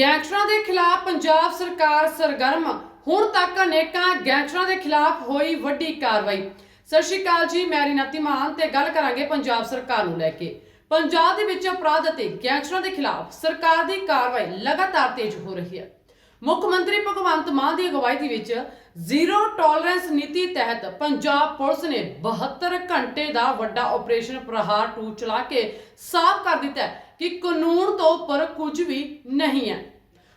ਗੈਂਗਸਟਰਾਂ ਦੇ ਖਿਲਾਫ ਪੰਜਾਬ ਸਰਕਾਰ ਸਰਗਰਮ। ਹੁਣ ਤੱਕ ਅਨੇਕਾਂ ਗੈਂਗਸਟਰਾਂ ਦੇ ਖਿਲਾਫ ਹੋਈ ਵੱਡੀ ਕਾਰਵਾਈ। ਸਤਿ ਸ਼੍ਰੀ ਅਕਾਲ ਜੀ, ਮੈਂ ਰੀਨਾ ਧੀਮਾਨ ਤੇ ਗੱਲ ਕਰਾਂਗੇ ਪੰਜਾਬ ਸਰਕਾਰ ਨੂੰ ਲੈ ਕੇ। ਪੰਜਾਬ ਦੇ ਵਿੱਚ ਅਪਰਾਧ ਅਤੇ ਗੈਂਗਸਟਰਾਂ ਦੇ ਖਿਲਾਫ ਸਰਕਾਰ ਦੀ ਕਾਰਵਾਈ ਲਗਾਤਾਰ ਤੇਜ਼ ਹੋ ਰਹੀ ਹੈ। ਮੁੱਖ ਮੰਤਰੀ ਭਗਵੰਤ ਮਾਨ ਦੀ ਅਗਵਾਈ ਦੇ ਵਿੱਚ ਜ਼ੀਰੋ ਟੋਲਰੈਂਸ ਨੀਤੀ ਤਹਿਤ ਪੰਜਾਬ ਪੁਲਿਸ ਨੇ 72 ਘੰਟੇ ਦਾ ਵੱਡਾ ਆਪਰੇਸ਼ਨ ਪ੍ਰਹਾਰ 2 ਚਲਾ ਕੇ ਸਾਫ਼ ਕਰ ਦਿੱਤਾ ਕਿ ਕਾਨੂੰਨ ਤੋਂ ਉੱਪਰ ਕੁਝ ਵੀ ਨਹੀਂ ਹੈ।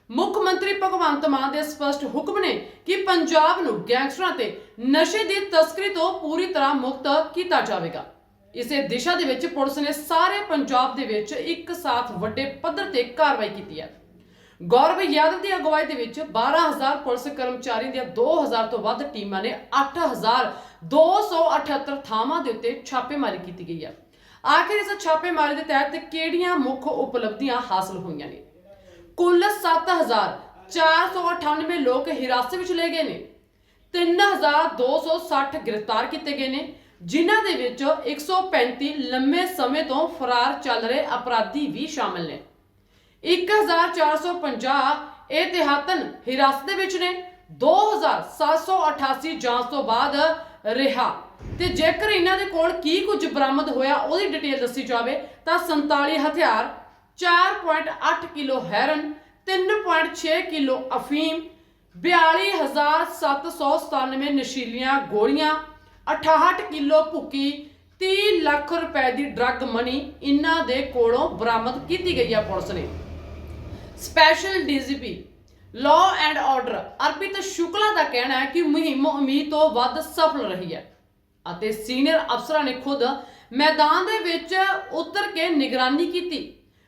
ਮੁੱਖ ਮੰਤਰੀ ਭਗਵੰਤ ਮਾਨ ਦੇ ਸਪਸ਼ਟ ਹੁਕਮ ਨੇ ਕਿ ਪੰਜਾਬ ਨੂੰ ਗੈਂਗਸਟਰਾਂ ਤੇ ਨਸ਼ੇ ਦੀ ਤਸਕਰੀ ਤੋਂ ਪੂਰੀ ਤਰ੍ਹਾਂ ਮੁਕਤ ਕੀਤਾ ਜਾਵੇਗਾ। ਇਸੇ ਦਿਸ਼ਾ ਦੇ ਵਿੱਚ ਪੁਲਿਸ ਨੇ ਸਾਰੇ ਪੰਜਾਬ ਦੇ ਵਿੱਚ ਇੱਕ ਸਾਥ ਵੱਡੇ ਪੱਧਰ ਤੇ ਕਾਰਵਾਈ ਕੀਤੀ ਹੈ। ਗੌਰਵ ਯਾਦਵ ਦੀ ਅਗਵਾਈ ਦੇ ਵਿੱਚ 12000 ਪੁਲਿਸ ਕਰਮਚਾਰੀਆਂ ਦੀਆਂ 2000 ਤੋਂ ਵੱਧ ਟੀਮਾਂ ਨੇ 8278 ਥਾਵਾਂ ਦੇ ਉੱਤੇ ਛਾਪੇਮਾਰੀ ਕੀਤੀ ਗਈ ਹੈ। ਆਖਿਰ ਇਸ ਛਾਪੇਮਾਰੀ ਦੇ ਤਹਿਤ ਕਿਹੜੀਆਂ ਮੁੱਖ ਉਪਲਬਧੀਆਂ ਹਾਸਲ ਹੋਈਆਂ ਨੇ? ਕੁੱਲ 7498 ਲੋਕ ਹਿਰਾਸਤ ਵਿੱਚ ਲਏ ਗਏ ਨੇ। 3260 ਗ੍ਰਿਫਤਾਰ ਕੀਤੇ ਗਏ ਨੇ, ਜਿਨ੍ਹਾਂ ਦੇ ਵਿੱਚ 135 ਲੰਮੇ ਸਮੇਂ ਤੋਂ ਫਰਾਰ ਚੱਲ ਰਹੇ ਅਪਰਾਧੀ ਵੀ ਸ਼ਾਮਲ ਨੇ। 1450 ਇਹਤਿਹਾਤਨ ਹਿਰਾਸਤ ਦੇ ਵਿੱਚ ਨੇ। 2788 ਜਾਂਚ ਤੋਂ ਬਾਅਦ ਰਿਹਾ। ਤੇ ਜੇਕਰ ਇਹਨਾਂ ਦੇ ਕੋਲ ਕੀ ਕੁਝ ਬਰਾਮਦ ਹੋਇਆ, ਉਹਦੀ ਡਿਟੇਲ ਦੱਸੀ ਜਾਵੇ, ਤਾਂ 47 ਹਥਿਆਰ 4.8 ਕਿਲੋ ਹੈਰਨ 3.6 ਕਿਲੋ ਅਫੀਮ 42797 ਨਸ਼ੀਲੀਆਂ ਗੋਲੀਆਂ 68 ਕਿਲੋ ਭੁੱਕੀ 30 ਲੱਖ ਰੁਪਏ ਦੀ ਡਰੱਗ ਮਨੀ ਇਹਨਾਂ ਦੇ ਕੋਲੋਂ ਬਰਾਮਦ ਕੀਤੀ ਗਈ ਹੈ ਪੁਲਿਸ ਨੇ। Special DGP law and order Arpit Shukla ਦਾ ਕਹਿਣਾ ਹੈ ਕਿ ਮੁਹਿੰਮ ਉਮੀਦ ਤੋਂ ਵੱਧ ਸਫਲ ਰਹੀ ਹੈ ਅਤੇ ਸੀਨੀਅਰ ਅਫਸਰਾਂ ਨੇ ਖੁਦ ਮੈਦਾਨ ਦੇ ਵਿੱਚ ਉਤਰ ਕੇ ਨਿਗਰਾਨੀ ਕੀਤੀ।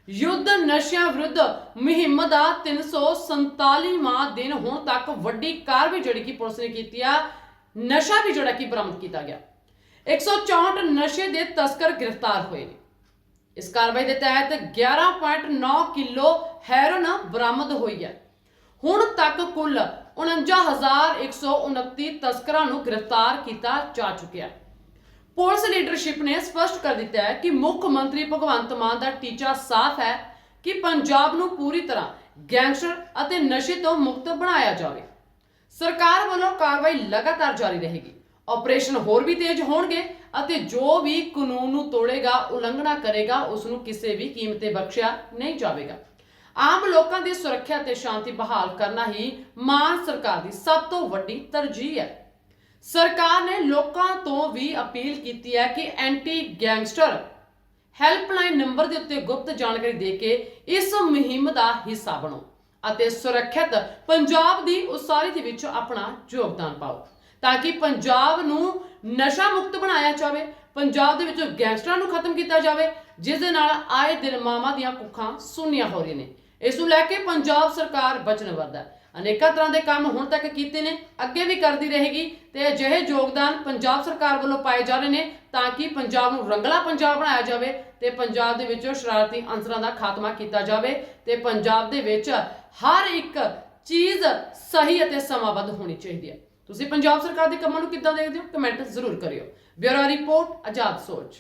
ਯੁੱਧ ਨਸ਼ਿਆਂ ਵਿਰੁੱਧ ਮੁਹਿੰਮ ਦਾ 347ਵਾਂ ਦਿਨ ਹੁਣ ਤੱਕ ਵੱਡੀ ਕਾਰਵਾਈ ਜਿਹੜੀ ਕਿ ਪੁਲਿਸ ਨੇ ਕੀਤੀ ਆ, ਨਸ਼ਾ ਵੀ ਜਿਹੜਾ ਕਿ ਬਰਾਮਦ ਕੀਤਾ ਗਿਆ। 164 ਨਸ਼ੇ ਦੇ ਤਸਕਰ ਗ੍ਰਿਫਤਾਰ ਹੋਏ ਨੇ। ਇਸ ਕਾਰਵਾਈ ਦੇ ਤਹਿਤ 11.9 ਕਿਲੋ ਹੈਰੋਨ ਬਰਾਮਦ ਹੋਈ ਹੈ। ਹੁਣ ਤੱਕ ਕੁੱਲ 49129 ਤਸਕਰਾਂ ਨੂੰ ਗ੍ਰਿਫਤਾਰ ਕੀਤਾ ਜਾ ਚੁੱਕਿਆ ਪੁਲਿਸ ਲੀਡਰਸ਼ਿਪ ਨੇ ਸਪਸ਼ਟ ਕਰ ਦਿੱਤਾ ਹੈ ਕਿ ਮੁੱਖ ਮੰਤਰੀ ਭਗਵੰਤ ਮਾਨ ਦਾ ਟੀਚਾ ਸਾਫ਼ ਹੈ ਕਿ ਪੰਜਾਬ ਨੂੰ ਪੂਰੀ ਤਰ੍ਹਾਂ ਗੈਂਗਸਟਰ ਅਤੇ ਨਸ਼ੇ ਤੋਂ ਮੁਕਤ ਬਣਾਇਆ ਜਾਵੇ। ਸਰਕਾਰ ਵੱਲੋਂ ਕਾਰਵਾਈ ਲਗਾਤਾਰ ਜਾਰੀ ਰਹੇਗੀ। ਆਪਰੇਸ਼ਨ ਹੋਰ ਵੀ ਤੇਜ਼ ਹੋਣਗੇ ਅਤੇ ਜੋ ਵੀ ਕਾਨੂੰਨ ਨੂੰ ਤੋੜੇਗਾ, ਉਲੰਘਣਾ ਕਰੇਗਾ ਉਸ ਨੂੰ ਕਿਸੇ ਵੀ ਕੀਮਤ ਤੇ ਬਖਸ਼ਿਆ ਨਹੀਂ ਜਾਵੇਗਾ। ਆਮ ਲੋਕਾਂ ਦੀ ਸੁਰੱਖਿਆ ਤੇ ਸ਼ਾਂਤੀ ਬਹਾਲ ਕਰਨਾ ਹੀ ਮਾਨ ਸਰਕਾਰ ਦੀ ਸਭ ਤੋਂ ਵੱਡੀ ਤਰਜੀਹ ਹੈ। ਸਰਕਾਰ ਨੇ ਲੋਕਾਂ ਤੋਂ ਵੀ ਅਪੀਲ ਕੀਤੀ ਹੈ ਕਿ ਐਂਟੀ ਗੈਂਗਸਟਰ ਹੈਲਪਲਾਈਨ ਨੰਬਰ ਦੇ ਉੱਤੇ ਗੁਪਤ ਜਾਣਕਾਰੀ ਦੇ ਕੇ ਇਸ ਮੁਹਿੰਮ ਦਾ ਹਿੱਸਾ ਬਣੋ ਅਤੇ ਸੁਰੱਖਿਅਤ ਪੰਜਾਬ ਦੀ ਉਸਾਰੀ ਦੇ ਵਿੱਚ ਆਪਣਾ ਯੋਗਦਾਨ ਪਾਓ। ਤਾਂ ਕਿ ਪੰਜਾਬ ਨੂੰ ਨਸ਼ਾ ਮੁਕਤ ਬਣਾਇਆ ਜਾਵੇ, ਪੰਜਾਬ ਦੇ ਵਿੱਚੋਂ ਗੈਂਗਸਟਰਾਂ ਨੂੰ ਖਤਮ ਕੀਤਾ ਜਾਵੇ, ਜਿਸ ਦੇ ਨਾਲ ਆਏ ਦਿਨ ਮਾਵਾਂ ਦੀਆਂ ਕੁੱਖਾਂ ਸੁੰਨੀਆਂ ਹੋ ਰਹੀਆਂ ਨੇ। ਇਸ ਨੂੰ ਲੈ ਕੇ ਪੰਜਾਬ ਸਰਕਾਰ ਵਚਨਬੱਧ ਹੈ। ਅਨੇਕਾਂ ਤਰ੍ਹਾਂ ਦੇ ਕੰਮ ਹੁਣ ਤੱਕ ਕੀਤੇ ਨੇ, ਅੱਗੇ ਵੀ ਕਰਦੀ ਰਹੇਗੀ ਤੇ ਅਜਿਹੇ ਯੋਗਦਾਨ ਪੰਜਾਬ ਸਰਕਾਰ ਵੱਲੋਂ ਪਾਏ ਜਾ ਰਹੇ ਨੇ ਤਾਂ ਕਿ ਪੰਜਾਬ ਨੂੰ ਰੰਗਲਾ ਪੰਜਾਬ ਬਣਾਇਆ ਜਾਵੇ ਤੇ ਪੰਜਾਬ ਦੇ ਵਿੱਚੋਂ ਸ਼ਰਾਰਤੀ ਅੰਸਰਾਂ ਦਾ ਖਾਤਮਾ ਕੀਤਾ ਜਾਵੇ ਤੇ ਪੰਜਾਬ ਦੇ ਵਿੱਚ ਹਰ ਇੱਕ ਚੀਜ਼ ਸਹੀ ਅਤੇ ਸਮਾਬੱਧ ਹੋਣੀ ਚਾਹੀਦੀ ਹੈ। ਤੁਸੀਂ ਪੰਜਾਬ ਸਰਕਾਰ ਦੇ ਕੰਮਾਂ ਨੂੰ ਕਿੱਦਾਂ ਦੇਖਦੇ ਹੋ? ਕਮੈਂਟ ਜ਼ਰੂਰ ਕਰਿਓ। ਬਿਊਰੋ ਰਿਪੋਰਟ, ਆਜ਼ਾਦ ਸੋਚ।